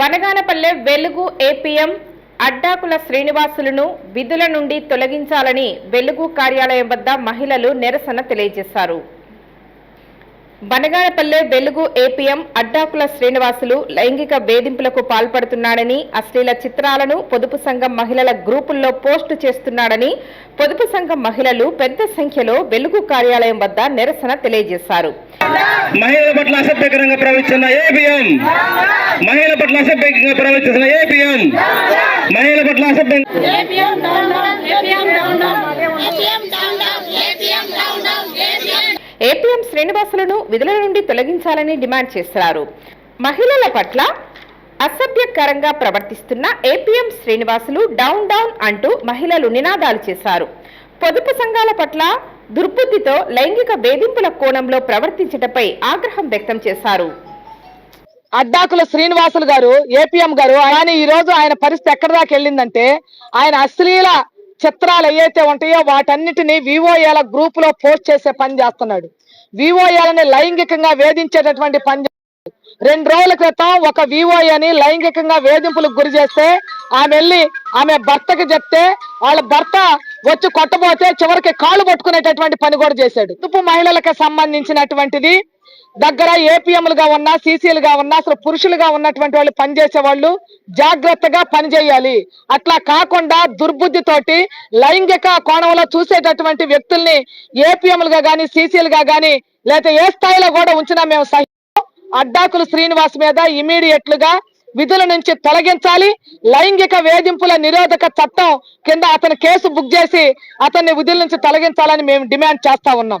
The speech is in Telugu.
బనగానపల్లె వెలుగు ఏపీఎం అడ్డాకుల శ్రీనివాసులను విధుల నుండి తొలగించాలని వెలుగు కార్యాలయం వద్ద మహిళలు నిరసన తెలియజేశారు. బనగానపల్లె వెలుగు ఏపీఎం అడ్డాకుల శ్రీనివాసులు లైంగిక వేధింపులకు పాల్పడుతున్నాడని అశ్లీల చిత్రాలను పొదుపు సంఘం మహిళల గ్రూపుల్లో పోస్టు చేస్తున్నాడని పొదుపు సంఘం మహిళలు పెద్ద సంఖ్యలో వెలుగు కార్యాలయం వద్ద నిరసన తెలియజేశారు. మహిళల పట్ల అసభ్యకరంగా ప్రవర్తిస్తున్న ఏపీఎం. మహిళల పట్ల అసభ్యంగా ప్రవర్తిస్తున్న ఏపీఎం. మహిళల పట్ల అసభ్యం శ్రీనివాసులను విధుల నుండి తొలగించాలని డిమాండ్ చేస్తున్నారు. మహిళల పట్ల అసభ్యకరంగా ప్రవర్తిస్తున్న ఏపీఎం శ్రీనివాసులు డౌన్ డౌన్ అంటూ మహిళలు నినాదాలు చేశారు. పొదుపు సంఘాల పట్ల దుర్బుద్ధితో లైంగిక వేధింపుల కోణంలో ప్రవర్తించటపై ఆగ్రహం వ్యక్తం చేశారు. అడ్డాకుల శ్రీనివాసులు గారు ఏపీఎం గారు అలానే ఈ రోజు ఆయన పరిస్థితి ఎక్కడ దాకా వెళ్ళిందంటే ఆయన అశ్లీల చిత్రాలు ఏవైతే ఉంటాయో వాటన్నిటిని వివోఏల గ్రూప్లో పోస్ట్ చేసే పని చేస్తున్నాడు. వివోఏలని లైంగికంగా వేధించేటటువంటి పని రెండు రోజుల క్రితం ఒక వివోఏని లైంగికంగా వేధింపులకు గురి చేస్తే ఆమె వెళ్ళి ఆమె భర్తకి చెప్తే వాళ్ళ భర్త వచ్చి కొట్టబోతే చివరికి కాళ్ళు పట్టుకునేటటువంటి పని కూడా చేశాడు. తుప్పు మహిళలకు సంబంధించినటువంటిది దగ్గర ఏపీఎంలుగా ఉన్నా సీసీలుగా ఉన్నా అసలు పురుషులుగా ఉన్నటువంటి వాళ్ళు పనిచేసే వాళ్ళు జాగ్రత్తగా పనిచేయాలి. అట్లా కాకుండా దుర్బుద్ధితోటి లైంగిక కోణంలో చూసేటటువంటి వ్యక్తుల్ని ఏపీఎంలుగా కానీ సీసీలుగా కానీ లేదా ఏ స్థాయిలో కూడా ఉంచినా మేము సహి అడ్డాకులు శ్రీనివాస్ మీద ఇమీడియట్లుగా విధుల నుంచి తొలగించాలి. లైంగిక వేధింపుల నిరోధక చట్టం కింద అతని కేసు బుక్ చేసి అతన్ని విధుల నుంచి తొలగించాలని మేము డిమాండ్ చేస్తా ఉన్నాం.